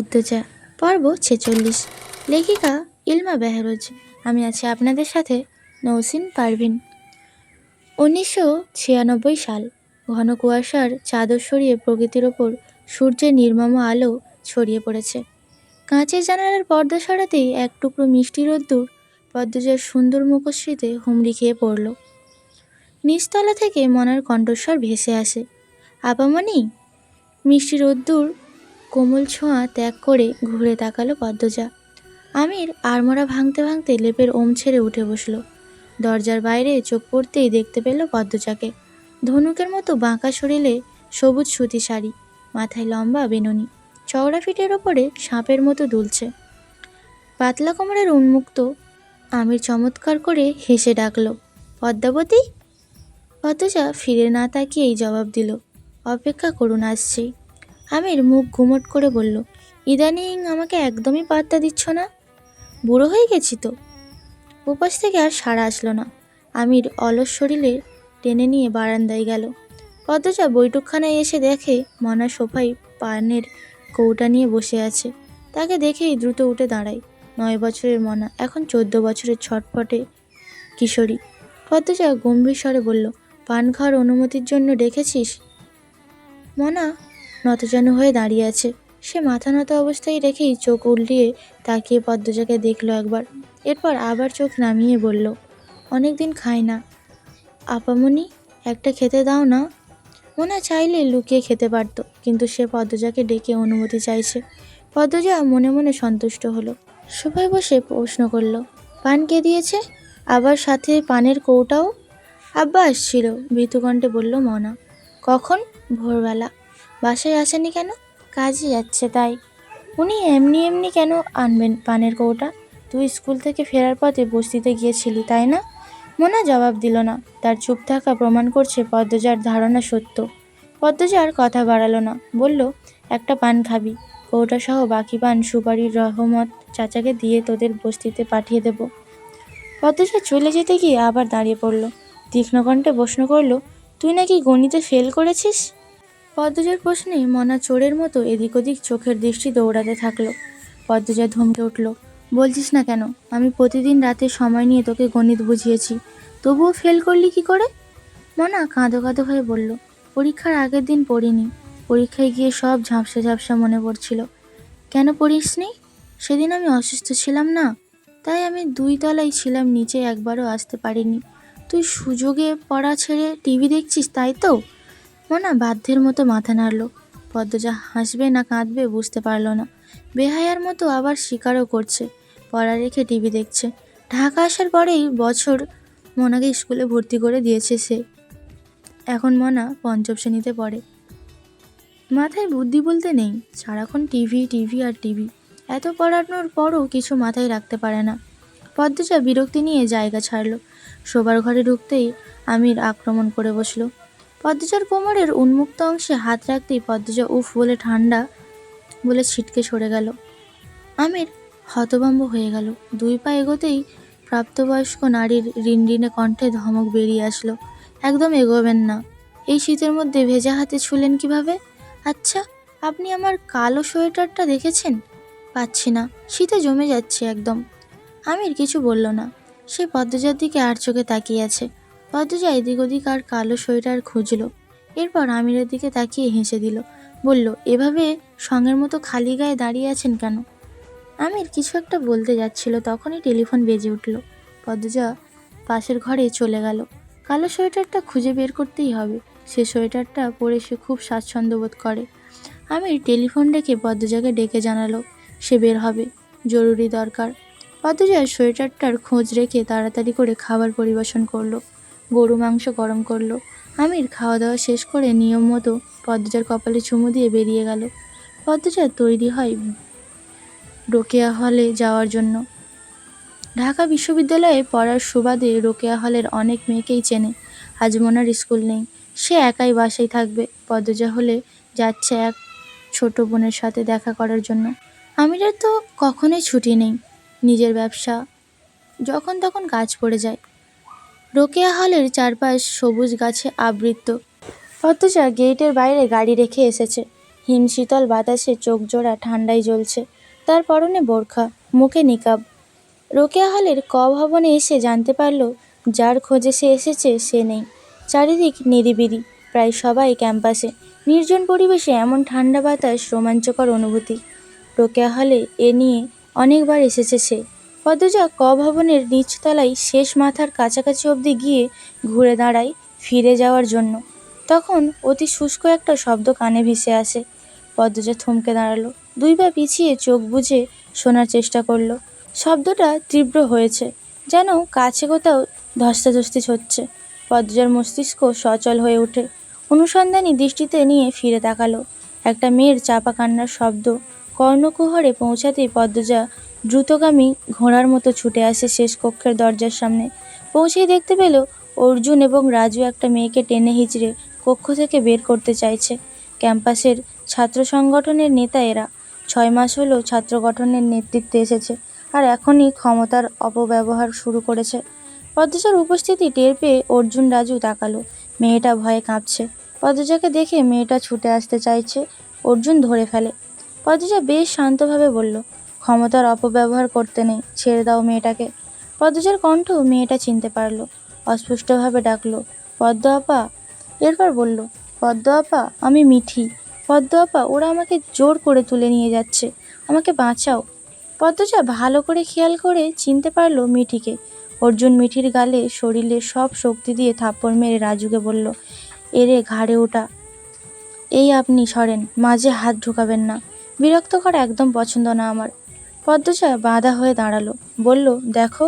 পদ্মজা পর্ব ছেচল্লিশ। লেখিকা ইলমা বেহরোজ। আমি আছি আপনাদের সাথে নৌসিন পারভিন। উনিশশো ছিয়ানব্বই সাল, ঘন কুয়াশার চাদর সরিয়ে প্রকৃতির ওপর সূর্যের নির্মম আলো ছড়িয়ে পড়েছে। কাঁচের জানালার পর্দা সরাতেই এক টুকরো মিষ্টি রোদ্দুর পদ্মজার সুন্দর মুখশ্রীতে হুমড়ি খেয়ে পড়ল। নিচতলা থেকে মনার কণ্ঠস্বর ভেসে আসে। আপামনি মিষ্টি রোদ্দুর কোমল ছোঁয়া ত্যাগ করে ঘুরে তাকালো পদ্মজা। আমির আড়মোড়া ভাঙতে ভাঙতে লেপের ওম ছেড়ে উঠে বসল। দরজার বাইরে চোখ পড়তেই দেখতে পেল পদ্মজাকে। ধনুকের মতো বাঁকা শরীরে সবুজ সুতি শাড়ি, মাথায় লম্বা বেনুনি, চওড়া ফিটের ওপরে সাপের মতো দুলছে। পাতলা কোমরের উন্মুক্ত আমির চমৎকার করে হেসে ডাকল, পদ্মাবতী? পদ্মজা ফিরে না তাকিয়েই জবাব দিল, অপেক্ষা করুন, আসছি। আমির মুখ ঘুমট করে বলল, ইদানিং আমাকে একদমই পাত্তা দিচ্ছ না? বুড়ো হয়ে গেছি তো? উপাস থেকে আর সাড়া আসলো না। আমির অলস শরীরে টেনে নিয়ে বারান্দায় গেল। পদ্মজা বৈঠকখানায় এসে দেখে মনা সোফায় পানের কৌটা নিয়ে বসে আছে। তাকে দেখেই দ্রুত উঠে দাঁড়ায়। নয় বছরের মনা, এখন চোদ্দ বছরের ছটফটে কিশোরী। পদ্মজা গম্ভীর স্বরে বলল, পান খাওয়ার অনুমতির জন্য ডেকেছিস? মনা নতজানু হয়ে দাঁড়িয়ে আছে। সে মাথা নত অবস্থায় রেখেই চোখ উল্টিয়ে তাকিয়ে পদ্মজাকে দেখল একবার। এরপর আবার চোখ নামিয়ে বলল, অনেক দিন খাই না। আপামনি একটা খেতে দাও না। মোনা চাইলে লুকিয়ে খেতে পারত, কিন্তু সে পদ্মজাকে ডেকে অনুমতি চাইছে। পদ্মজা মনে মনে সন্তুষ্ট হলো। সবাই বসে প্রশ্ন করল, পান কে দিয়েছে? আবার সাথে পানের কৌটাও? আব্বা আসছিল, ভীতুকণ্ঠে বলল, মনা, কখন? ভোরবেলা। বাসায় আসেনি কেন? কাজে যাচ্ছে তাই। উনি এমনি এমনি কেন আনবেন পানের কৌটা? তুই স্কুল থেকে ফেরার পথে বস্তিতে গিয়েছিলি, তাই না? মোনা জবাব দিল না। তার চুপ থাকা প্রমাণ করছে পদ্মজার ধারণা সত্য। পদ্মজার কথা বাড়ালো না। বলল, একটা পান খাবি। কৌটা সহ বাকি পান সুপারির রহমত চাচাকে দিয়ে তোদের বস্তিতে পাঠিয়ে দেব। পদ্মজা চলে যেতে গিয়ে আবার দাঁড়িয়ে পড়ল। তীক্ষ্ণকণ্ঠে প্রশ্ন করল, তুই নাকি গণিতে ফেল করেছিস? পদ্মজার প্রশ্নে মনা চোরের মতো এদিক ওদিক চোখের দৃষ্টি দৌড়াতে থাকল। পদ্মজা ধমকে উঠল, বলছিস না কেন? আমি প্রতিদিন রাতে সময় নিয়ে তোকে গণিত বুঝিয়েছি। তবুও ফেল করলি কি করে? মনা কাঁদো কাঁদো হয়ে বলল, পরীক্ষার আগের দিন পড়িনি। পরীক্ষায় গিয়ে সব ঝাপসা ঝাপসা মনে পড়ছিল। কেন পড়িসনি? সেদিন আমি অসুস্থ ছিলাম না। তাই আমি দুই তলায় ছিলাম, নিচে একবারও আসতে পারিনি। তুই সুযোগে পড়া ছেড়ে টিভি দেখছিস, তাই তো? মনা বাধ্যের মতো মাথা নাড়ল। পদ্মজা হাসবে না কাঁদবে বুঝতে পারল না। বেহায়ার মতো আবার স্বীকারও করছে। পড়া রেখে টিভি দেখছে। ঢাকা আসার পরেই বছর মনাকে স্কুলে ভর্তি করে দিয়েছে সে। এখন মনা পঞ্চম শ্রেণীতে পড়ে। মাথায় বুদ্ধি বলতে নেই। সারাক্ষণ টিভি টিভি আর টিভি। এত পড়ানোর পরও কিছু মাথায় রাখতে পারে না। পদ্মজা বিরক্তি নিয়ে জায়গা ছাড়লো। শোবার ঘরে ঢুকতেই আমির আক্রমণ করে বসল। পদ্মজার কোমরের উন্মুক্ত অংশে হাত রাখতেই পদ্মজা উফ বলে ঠান্ডা বলে ছিটকে সরে গেল। আমির হতভম্ব হয়ে গেল। দুই পা এগোতেই প্রাপ্তবয়স্ক নারীর রিনরিনে কণ্ঠে ধমক বেরিয়ে আসলো। একদম এগোবেন না। এই শীতের মধ্যে ভেজা হাতে ছুলেন কীভাবে? আচ্ছা আপনি আমার কালো সোয়েটারটা দেখেছেন? পাচ্ছি না। শীতে জমে যাচ্ছে একদম। আমির কিছু বলল না। সে পদ্মজার দিকে আর চোখে তাকিয়ে আছে। পদ্মজা এদিক ওদিক আর কালো সোয়েটার খুঁজলো। এরপর আমিরের দিকে তাকিয়ে হেসে দিল, বলল, এভাবে সঙ্গের মতো খালি গায়ে দাঁড়িয়ে আছেন কেন? আমির কিছু একটা বলতে যাচ্ছিল, তখনই টেলিফোন বেজে উঠল। পদ্মজা পাশের ঘরে চলে গেল। কালো সোয়েটারটা খুঁজে বের করতেই হবে, সে সোয়েটারটা পরে সে খুব স্বাচ্ছন্দ্য বোধ করে। আমির টেলিফোন ডেকে পদ্মজাকে ডেকে জানালো, সে বের হবে, জরুরি দরকার। পদ্মজা সোয়েটারটার খোঁজ রেখে তাড়াতাড়ি করে খাবার পরিবেশন করল। গরু মাংস গরম করল। আমির খাওয়া দাওয়া শেষ করে নিয়ম মতো পদ্মজার কপালে চুমু দিয়ে বেরিয়ে গেল। পদ্মজা তৈরি হয় রোকেয়া হলে যাওয়ার জন্য। ঢাকা বিশ্ববিদ্যালয়ে পড়ার সুবাদে রোকেয়া হলের অনেক মেয়েকেই চেনে। আজ মোনার স্কুল নেই। সে একাই বাসায় থাকবে। পদ্মজা হলে যাচ্ছে এক ছোট বোনের সাথে দেখা করার জন্য। আমিরের তো কখনোই ছুটি নেই। নিজের ব্যবসা যখন তখন কাজ পড়ে যায়। রোকেয়া হলের চারপাশ সবুজ গাছে আবৃত। পদ্মজা গেটের বাইরে গাড়ি রেখে এসেছে। হিমশীতল বাতাসে চোখ জোড়া ঠান্ডায় জ্বলছে। তার পরনে বোরখা, মুখে নিকাব। রোকেয়া হলের ক ভবনে এসে জানতে পারল, যার খোঁজে সে এসেছে, সে নেই। চারিদিক নিরিবিরি প্রায় সবাই ক্যাম্পাসে। নির্জন পরিবেশে এমন ঠান্ডা বাতাস রোমাঞ্চকর অনুভূতি। রোকেয়া হলে এ নিয়ে অনেকবার এসেছে সে। পদ্মজা ক ভবনের নিচতলায় শেষ মাথার কাছাকাছি অবধি গিয়ে ঘুরে দাঁড়ায় ফিরে যাওয়ার জন্য। তখন অতি শুষ্ক একটা শব্দ কানে ভেসে আসে। পদ্মজা থমকে দাঁড়াল। দুই পা পিছিয়ে চোখ বুজে শোনার চেষ্টা করল। শব্দটা তীব্র হয়েছে, যেন কাছে কোথাও ধস্তাধস্তি হচ্ছে। পদ্মজার মস্তিষ্ক সচল হয়ে ওঠে। অনুসন্ধানী দৃষ্টিতে নিয়ে ফিরে তাকালো। একটা মেয়ের চাপা কান্নার শব্দ কর্ণকুহরে পৌঁছাতেই পদ্মজা দ্রুতগামী ঘোড়ার মতো ছুটে আসে শেষ কক্ষের দরজার সামনে। পৌঁছেই দেখতে পেল অর্জুন এবং রাজু একটা মেয়েকে টেনে হিচড়ে কক্ষ থেকে বের করতে চাইছে। ক্যাম্পাসের ছাত্র সংগঠনের নেতা এরা। ছয় মাস হলো ছাত্র গঠনের নেতৃত্বে এসেছে আর এখনই ক্ষমতার অপব্যবহার শুরু করেছে। পদ্মজার উপস্থিতি টের পেয়ে অর্জুন রাজু তাকালো। মেয়েটা ভয়ে কাঁপছে। পদ্মজাকে দেখে মেয়েটা ছুটে আসতে চাইছে। অর্জুন ধরে ফেলে। পদ্মজা বেশ শান্তভাবে বলল ক্ষমতার অপব্যবহার করতে নেই। ছেড়ে দাও মেয়েটাকে। পদ্মজার কণ্ঠ মেয়েটা চিনতে পারল। অস্পষ্টভাবে ডাকলো, পদ্ম আপা! এরপর বলল, পদ্ম আপা, আমি মিঠি। পদ্ম আপা, ওরা আমাকে জোর করে তুলে নিয়ে যাচ্ছে। আমাকে বাঁচাও। পদ্মজা ভালো করে খেয়াল করে চিনতে পারল মিঠিকে। অর্জুন মিঠির গালে শরীরে সব শক্তি দিয়ে থাপ্পড় মেরে রাজুকে বলল, এরে ঘাড়ে ওঠা এই আপনি সরেন, মাঝে হাত ঢুকাবেন না। বিরক্ত করা একদম পছন্দ না আমার। পদ্মজা বাঁধা হয়ে দাঁড়াল। বলল, দেখো,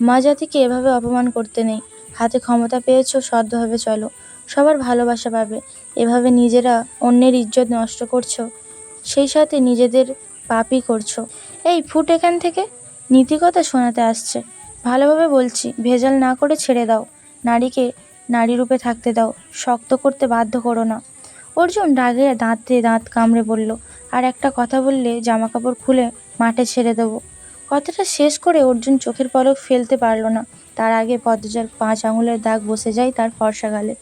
মা জাতিকে এভাবে অপমান করতে নেই। হাতে ক্ষমতা পেয়েছ, সদ্ভাবে চলো। সবার ভালোবাসা পাবে। এভাবে নিজেরা অন্যের ইজ্জত নষ্ট করছ, সেই সাথে নিজেদের পাপই করছ। এই, ফুট এখান থেকে। নীতিকথা শোনাতে আসছে। ভালোভাবে বলছি, ভেজাল না করে ছেড়ে দাও। নারীকে নারী রূপে থাকতে দাও। শক্ত করতে বাধ্য করো না। অর্জুন রাগে দাঁতে দাঁত কামড়ে বলল, আর একটা কথা বললে জামা কাপড় খুলে মাঠে ছেড়ে দেবো। কথাটা শেষ করে অর্জুন চোখের পলক ফেলতে পারল না। তার আগে পদ্মজার পাঁচ আঙুলের দাগ বসে যায় তার ফর্সা গালে।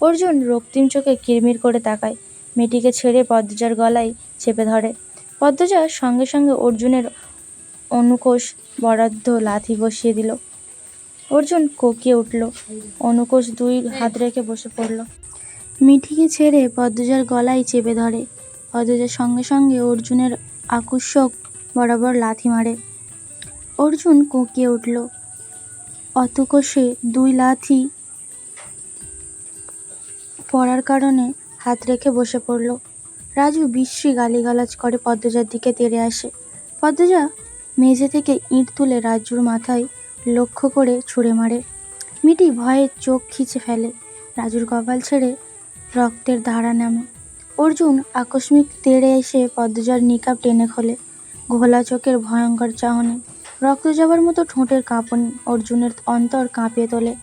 অর্জুন রক্তিম চোখে কিরমির করে তাকায়। মেয়েটিকে ছেড়ে পদ্মজার গলায় চেপে ধরে। পদ্মজা সঙ্গে সঙ্গে অর্জুনের অনুকোষ বরাদ্দ লাথি বসিয়ে দিল। অর্জুন কোকিয়ে উঠল। অনুকোষ দুই হাত রেখে বসে পড়ল। মিঠিকে ছেড়ে পদ্মজার গলায় চেপে ধরে। পদ্মজার সঙ্গে সঙ্গে অর্জুনের আকর্ষক বরাবর লাথি মারে। অর্জুন কোকিয়ে উঠল অতকোষে দুই লাথি পড়ার কারণে হাত রেখে বসে পড়ল। রাজু বিশ্রী গালিগালাজ করে পদ্মজার দিকে তেড়ে আসে। পদ্মজা মেঝে থেকে ইঁট তুলে রাজুর মাথায় লক্ষ্য করে ছুঁড়ে মারে। মিটি ভয়ে চোখ খিচে ফেলে, রাজুর কপাল ছেড়ে রক্তের ধারা নামে। অর্জুন আকস্মিক তেড়ে এসে পদ্মজার নিকাব টেনে খোলে। ঘোলা চোখের ভয়ঙ্কর চাহনি, রক্ত যাবার মতো ঠোঁটের কাঁপনি অর্জুনের অন্তর কাঁপিয়ে তোলে।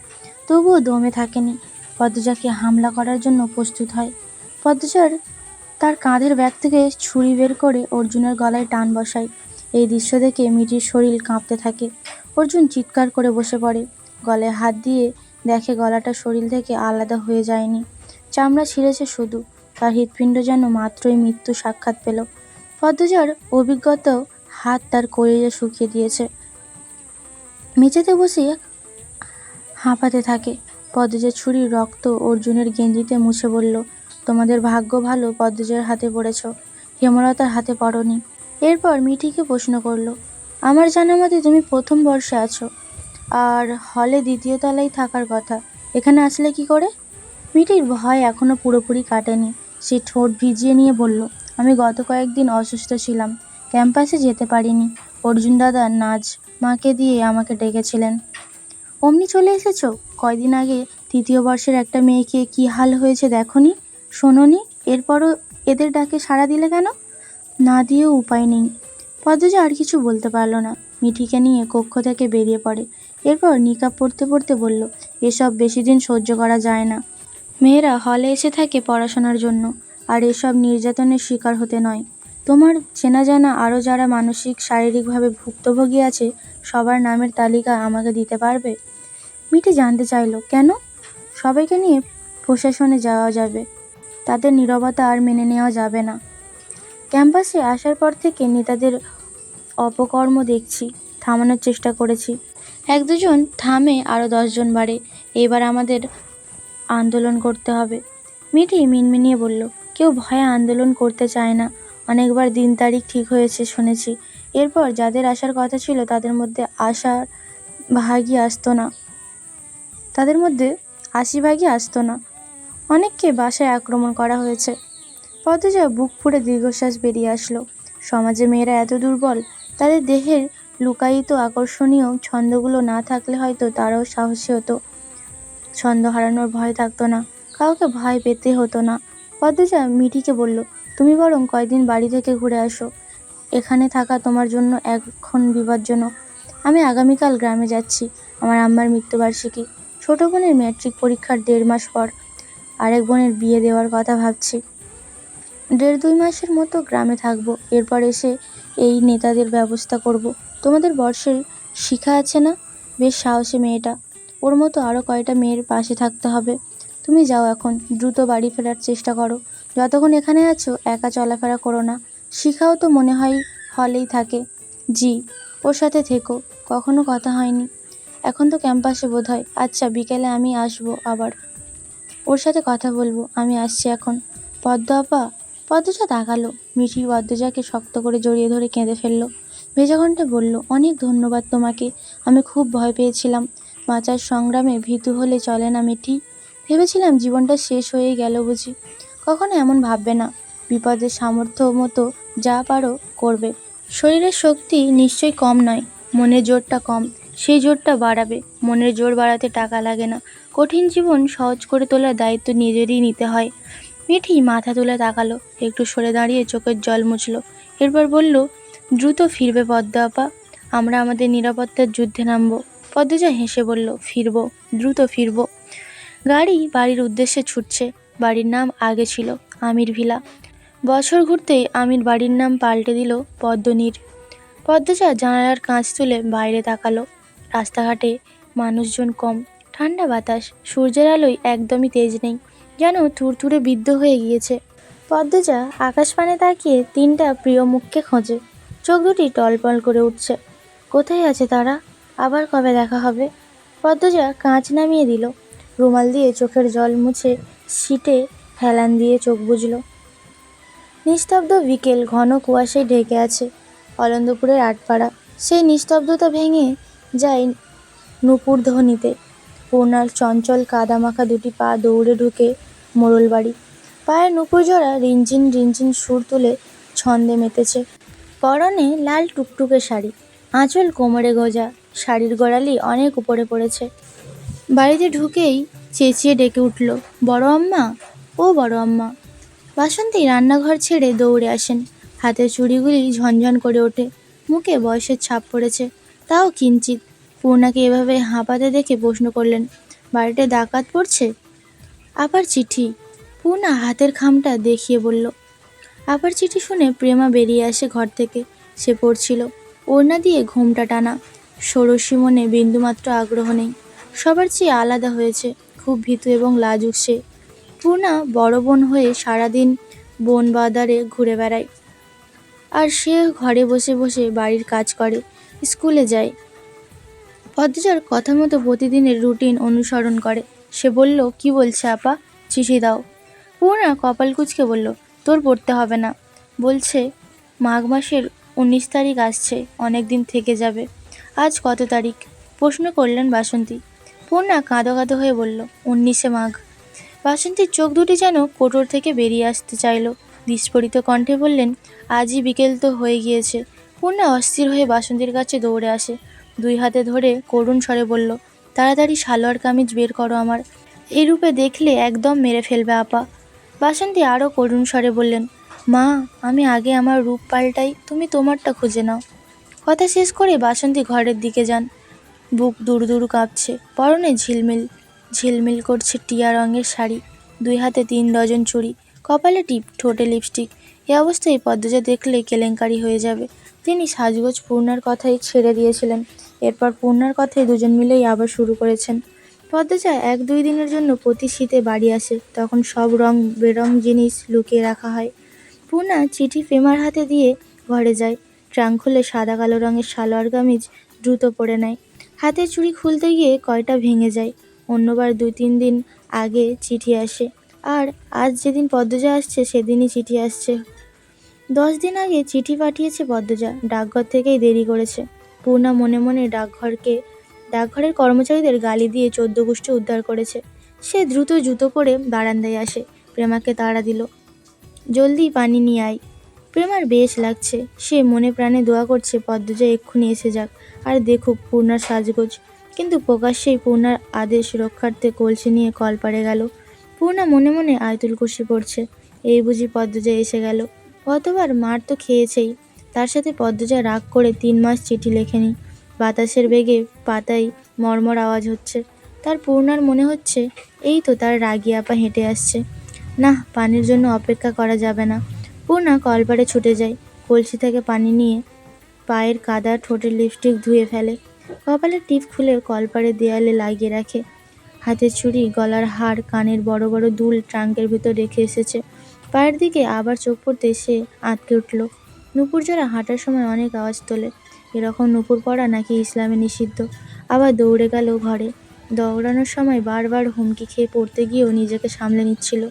তবুও দমে থাকেনি। পদ্মজাকে হামলা করার জন্য প্রস্তুত হয়। পদ্মজার তার কাঁধের ব্যাগ থেকে ছুরি বের করে অর্জুনের গলায় টান বসায়। এই দৃশ্য দেখে মিটির শরীর কাঁপতে থাকে। অর্জুন চিৎকার করে বসে পড়ে। গলায় হাত দিয়ে দেখে গলাটা শরীর থেকে আলাদা হয়ে যায়নি। চামড়া ছিঁড়েছে শুধু। তার হৃৎপিণ্ড যেন মাত্রই মৃত্যু সাক্ষাৎ পেল। পদ্মজার অভিজ্ঞতাও হাত তার কলিজা শুকিয়ে দিয়েছে। মেঝেতে বসে হাঁপাতে থাকে। পদ্মজার ছুরি রক্ত অর্জুনের গেঞ্জিতে মুছে বলল, তোমাদের ভাগ্য ভালো, পদ্মজার হাতে পড়েছ। হেমলতার হাতে পড়নি। এরপর মিঠিকে প্রশ্ন করল, আমার জানা মতে তুমি প্রথম বর্ষে আছো, আর হলে দ্বিতীয় তলায় থাকার কথা। এখানে আসলে কি করে? মিঠির ভয় এখনও পুরোপুরি কাটেনি। সে ঠোঁট ভিজিয়ে নিয়ে বলল আমি গত কয়েকদিন অসুস্থ ছিলাম। ক্যাম্পাসে যেতে পারিনি। অর্জুন দাদা নাচ মাকে দিয়ে আমাকে ডেকেছিলেন। অমনি চলে এসেছ? কয়দিন আগে তৃতীয় বর্ষের একটা মেয়েকে কি হাল হয়েছে দেখনি? শোনোনি? এরপরও এদের ডাকে সাড়া দিলে কেন? না দিয়েও উপায় নেই। পদ্মজা আর কিছু বলতে পারল না। মিঠিকে নিয়ে কক্ষ থেকে বেরিয়ে পড়ে। এরপর নিকাব পড়তে পড়তে বলল, এসব বেশি দিন সহ্য করা যায় না। মেয়েরা হলে এসে থাকে পড়াশোনার জন্য। আর এসব নির্যাতনের শিকার হতে নয়। তোমার চেনা জানা আরও যারা মানসিক, শারীরিকভাবে ভুক্তভোগী আছে, সবার নামের তালিকা আমাকে দিতে পারবে? মিঠি জানতে চাইলো, কেন? সবাইকে নিয়ে প্রশাসনে যাওয়া যাবে। তাদের নীরবতা আর মেনে নেওয়া যাবে না। ক্যাম্পাসে আসার পর থেকে নেতাদের অপকর্ম দেখছি, থামানোর চেষ্টা করেছি। এক দুজন থামে, আরও দশজন বাড়ে। এবার আমাদের আন্দোলন করতে হবে। মিঠি মিনমিনিয়ে বলল কেউ ভয়ে আন্দোলন করতে চায় না। অনেকবার দিন তারিখ ঠিক হয়েছে শুনেছি। এরপর যাদের আসার কথা ছিল তাদের মধ্যে আসার ভাগই আসতো না। তাদের মধ্যে আশি ভাগই আসতো না। অনেককে বাসায় আক্রমণ করা হয়েছে। পদজা বুক ফুঁড়ে দীর্ঘশ্বাস বেরিয়ে আসলো। সমাজে মেয়েরা এত দুর্বল, তাদের দেহের লুকায়িত আকর্ষণীয় ছন্দগুলো না থাকলে হয়তো তারাও সাহসী হতো। ছন্দ হারানোর ভয় থাকতো না, কাউকে ভয় পেতে হতো না। পদ্মজা মিঠিকে বলল, তুমি বরং কয়দিন বাড়ি থেকে ঘুরে আসো। এখানে থাকা তোমার জন্য এখন বিপজ্জনক। আমি আগামীকাল গ্রামে যাচ্ছি, আমার আম্মার মৃত্যুবার্ষিকী। ছোট বোনের ম্যাট্রিক পরীক্ষার দেড় মাস পর আরেক বোনের বিয়ে দেওয়ার কথা ভাবছি। দেড় দুই মাসের মতো গ্রামে থাকব, এরপর এসে এই নেতাদের ব্যবস্থা করব। তোমাদের বর্ষের শিখা আছে না? বেশ সাহসী মেয়েটা। ওর মতো আরও কয়টা মেয়ের পাশে থাকতে হবে। তুমি যাও এখন, দ্রুত বাড়ি ফেরার চেষ্টা করো। যতক্ষণ এখানে আছো, একা চলাফেরা করো না। শিখাও তো মনে হয় হলেই থাকে। জি, ওর সাথে থেকো, কখনো কথা হয়নি। এখন তো ক্যাম্পাসে বোধ হয় আচ্ছা বিকেলে আমি আসব আবার। ওর সাথে কথা বলব, আমি আসছি এখন। পদ্ম আপা পদ্মজা তাকালো। মিঠি পদ্মজাকে শক্ত করে জড়িয়ে ধরে কেঁদে ফেলল। ভেজা ঘণ্টা বলল, অনেক ধন্যবাদ তোমাকে। আমি খুব ভয় পেয়েছিলাম। বাঁচার সংগ্রামে ভীতু হলে চলে না মিঠি? ভেবেছিলাম জীবনটা শেষ হয়ে গেল বুঝি। কখনো এমন ভাববে না, বিপদের সামর্থ্য মতো যা পারো করবে। শরীরের শক্তি নিশ্চয়ই কম নয়, মনের জোরটা কম, সেই জোরটা বাড়াবে। মনের জোর বাড়াতে টাকা লাগে না, কঠিন জীবন সহজ করে তোলার দায়িত্ব নিজেরই নিতে হয়। মিঠি মাথা তুলে তাকালো, একটু সরে দাঁড়িয়ে চোখের জল মুছল, এরপর বলল, দ্রুত ফিরবে পদ্মা আপা, আমরা আমাদের নিরাপত্তার যুদ্ধে নামবো। পদ্মজা হেসে বলল, ফিরবো, দ্রুত ফিরবো। গাড়ি বাড়ির উদ্দেশ্যে ছুটছে। বাড়ির নাম আগে ছিল আমির ভিলা। বছর ঘুরতেই আমির বাড়ির নাম পাল্টে দিল পদ্মনীর। পদ্মজা জানালার কাঁচ তুলে বাইরে তাকালো। রাস্তাঘাটে মানুষজন কম, ঠান্ডা বাতাস, সূর্যের আলোয় একদমই তেজ নেই, যেন থুরথুরে বিদ্ধ হয়ে গিয়েছে। পদ্মজা আকাশপানে তাকিয়ে তিনটা প্রিয় মুখকে খোঁজে। চোখ দুটি টলপল করে উঠছে। কোথায় আছে তারা? আবার কবে দেখা হবে? পদ্মজা কাঁচ নামিয়ে দিল। রুমাল দিয়ে চোখের জল মুছে সিটে হেলান দিয়ে চোখ বুঝল নিস্তব্ধ বিকেল ঘন কুয়াশায় ঢেকে আছে অলন্দপুরের আটপাড়া। সেই নিস্তব্ধতা ভেঙে যায় নুপুর ধ্বনিতে। পূর্ণার চঞ্চল কাদামাখা দুটি পা দৌড়ে ঢুকে মোড়ল বাড়ি। পায়ের নুপুর জোড়া রিঞ্জিন রিনঝিন সুর তুলে ছন্দে মেতেছে। পরনে লাল টুকটুকে শাড়ি, আঁচল কোমরে গোজা, শাড়ির গোড়ালি অনেক উপরে পড়েছে। বাড়িতে ঢুকেই চেঁচিয়ে ডেকে উঠল, বড় আম্মা? ও বড় আম্মা। বাসন্তী রান্নাঘর ছেড়ে দৌড়ে আসেন। হাতের চুড়িগুলি ঝনঝন করে ওঠে। মুখে বয়সের ছাপ পড়েছে, তাও কিঞ্চিত পূর্ণাকে এভাবে হাঁপাতে দেখে প্রশ্ন করলেন, বাড়িতে ডাকাত পড়ছে? আবার চিঠি। পূর্ণা হাতের খামটা দেখিয়ে বলল আবার চিঠি শুনে প্রেমা বেরিয়ে আসে ঘর থেকে। সে পড়ছিল। ওড়না দিয়ে ঘুমটা টানা। ষোড়শী মনে বিন্দুমাত্র আগ্রহ নেই। সবার চেয়ে আলাদা হয়েছে। খুব ভীতু এবং লাজুক সে। পূর্ণা বড় বোন হয়ে সারাদিন বন বাদারে ঘুরে বেড়ায়। আর সে ঘরে বসে বসে বাড়ির কাজ করে, স্কুলে যায়। পদ্মজার কথা মতো প্রতিদিনের রুটিন অনুসরণ করে। সে বলল, কি বলছে আপা? চিঠি দাও। পূর্ণা কপাল কুচকে বলল, তোর পড়তে হবে না। বলছে, মাঘ মাসের উনিশ তারিখ আসছে, অনেক দিন থেকে যাবে। আজ কত তারিখ? প্রশ্ন করলেন বাসন্তী। পূর্ণা কাঁদো কাঁদো হয়ে বলল উনিশে মাঘ। বাসন্তীর চোখ দুটি যেন কোটর থেকে বেরিয়ে আসতে চাইল। বিস্ফোরিত কণ্ঠে বললেন, আজই বিকেল তো হয়ে গিয়েছে। পূর্ণা অস্থির হয়ে বাসন্তীর কাছে দৌড়ে আসে। দুই হাতে ধরে করুণ স্বরে বলল, তাড়াতাড়ি সালোয়ার কামিজ বের করো আমার। এই রূপে দেখলে একদম মেরে ফেলবে আপা। বাসন্তী আরও করুণ স্বরে বললেন, মা, আমি আগে আমার রূপ পাল্টাই, তুমি তোমারটা খুঁজে নাও। কথা শেষ করে বাসন্তী ঘরের দিকে যান। বুক দূর দূর কাঁপছে। পরনে ঝিলমিল ঝিলমিল করছে টিয়া রঙের শাড়ি, দুই হাতে তিন ডজন চুড়ি, কপালে টিপ, ঠোঁটে লিপস্টিক। এ অবস্থায় পদ্মজা দেখলে কেলেঙ্কারি হয়ে যাবে। তিনি সাজগোজ পূর্ণার কথাই ছেড়ে দিয়েছিলেন। এরপর পূর্ণার কথাই দুজন মিলেই আবার শুরু করেছেন। পদ্মজা এক দুই দিনের জন্য প্রতি শীতে বাড়ি আসে, তখন সব রং বেরং জিনিস লুকিয়ে রাখা হয়। পূর্ণা চিঠি প্রেমার হাতে দিয়ে ঘরে যায়। ট্রাঙ্ক খুলে সাদা কালো রঙের সালোয়ার কামিজ দ্রুত পরে নেয়। হাতের চুড়ি খুলতে গিয়ে কয়টা ভেঙে যায়। অন্যবার দু তিন দিন আগে চিঠি আসে। আর আজ যেদিন পদ্মজা আসছে, সেদিনই চিঠি আসছে। দশ দিন আগে চিঠি পাঠিয়েছে পদ্মজা। ডাকঘর থেকেই দেরি করেছে। পূর্ণা মনে মনে ডাকঘরকে, ডাকঘরের কর্মচারীদের গালি দিয়ে চোদ্দ গোষ্ঠী উদ্ধার করেছে। সে দ্রুত জুতো পরে বারান্দায় আসে। প্রেমাকে তাড়া দিল। জলদি পানি নিয়ে আয়। প্রেমার বেশ লাগছে। সে মনে প্রাণে দোয়া করছে, পদ্মজা এক্ষুনি এসে যাক। আর দেখুক পূর্ণার সাজগোজ। কিন্তু প্রকাশ্যেই পূর্ণার আদেশ রক্ষার্থে কলসি নিয়ে কল পাড়ে গেল। পূর্ণা মনে মনে আয়তুল কুশি পড়ছে। এই বুঝি পদ্মজা এসে গেল। গতবার মার তো খেয়েছেই। তার সাথে পদ্মজা রাগ করে তিন মাস চিঠি লেখেনি। বাতাসের বেগে পাতায় মর্মর আওয়াজ হচ্ছে। তার পূর্ণার মনে হচ্ছে, এই তো তার রাগি আপা হেঁটে আসছে। না, পানির জন্য অপেক্ষা করা যাবে না। পূর্ণা কলপাড়ে ছুটে যায়। কলসি থেকে পানি নিয়ে পায়ের কাদা ঠোঁটের লিপস্টিক ধুয়ে ফেলে। কপালের টিপ খুলে কলপারে দেয়ালে লাগিয়ে রাখে। হাতের ছুরি গলার হার, কানের বড় বড় দুল ট্রাঙ্কের ভিতর রেখে এসেছে। পায়ের দিকে আবার চোখ পড়তে সে আটকে উঠল। নুপুর যারা হাঁটার সময় অনেক আওয়াজ তোলে। এরকম নুপুর পড়া নাকি ইসলামে নিষিদ্ধ? আবার দৌড়ে গেল ঘরে। দৌড়ানোর সময় বারবার হুমকি খেয়ে পড়তে গিয়েও নিজেকে সামলে নিচ্ছিল।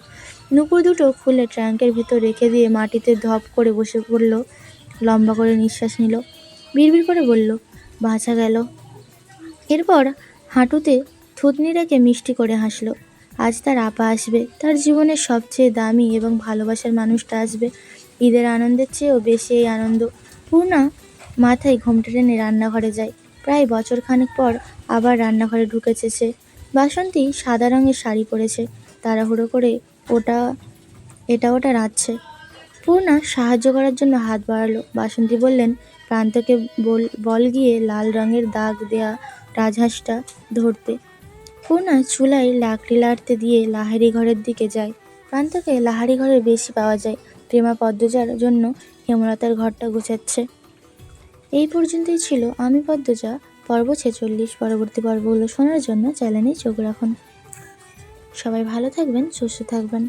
নুপুর দুটো খুলে ট্র্যাঙ্কের ভিতর রেখে দিয়ে মাটিতে ধপ করে বসে পড়ল। লম্বা করে নিঃশ্বাস নিল। বিড়বিড় করে বলল, বাঁচা গেল। এরপর হাঁটুতে থুতনি রেখে মিষ্টি করে হাসলো। আজ তার আপা আসবে। তার জীবনের সবচেয়ে দামি এবং ভালোবাসার মানুষটা আসবে। ঈদের আনন্দের চেয়েও বেশি এই আনন্দ। পূর্ণা মাথায় ঘোমটা টেনে রান্নাঘরে যায়। প্রায় বছর খানেক পর আবার রান্নাঘরে ঢুকেছে সে। বাসন্তী সাদা রঙের শাড়ি পরেছে। তাড়াহুড়ো করে ওটা, এটা ওটা রাঁধছে পূর্ণা সাহায্য করার জন্য হাত বাড়ালো। বাসন্তী বললেন, প্রান্তকে বল বল গিয়ে লাল রঙের দাগ দেয়া রাজহাঁসটা ধরতে। পূর্ণা চুলায় লাকড়ি লাড়তে দিয়ে লাহারি ঘরের দিকে যায়। প্রান্তকে লাহারি ঘরে বেশি পাওয়া যায়। প্রেমা পদ্মজার জন্য হেমলতার ঘরটা গুছাচ্ছে। এই পর্যন্তই ছিল আমি পদ্মজা। পর্ব ছেচল্লিশ, পরবর্তী পর্বগুলো শোনার জন্য চ্যানেলে চোখ রাখুন। সবাই ভালো থাকবেন, সুস্থ থাকবেন।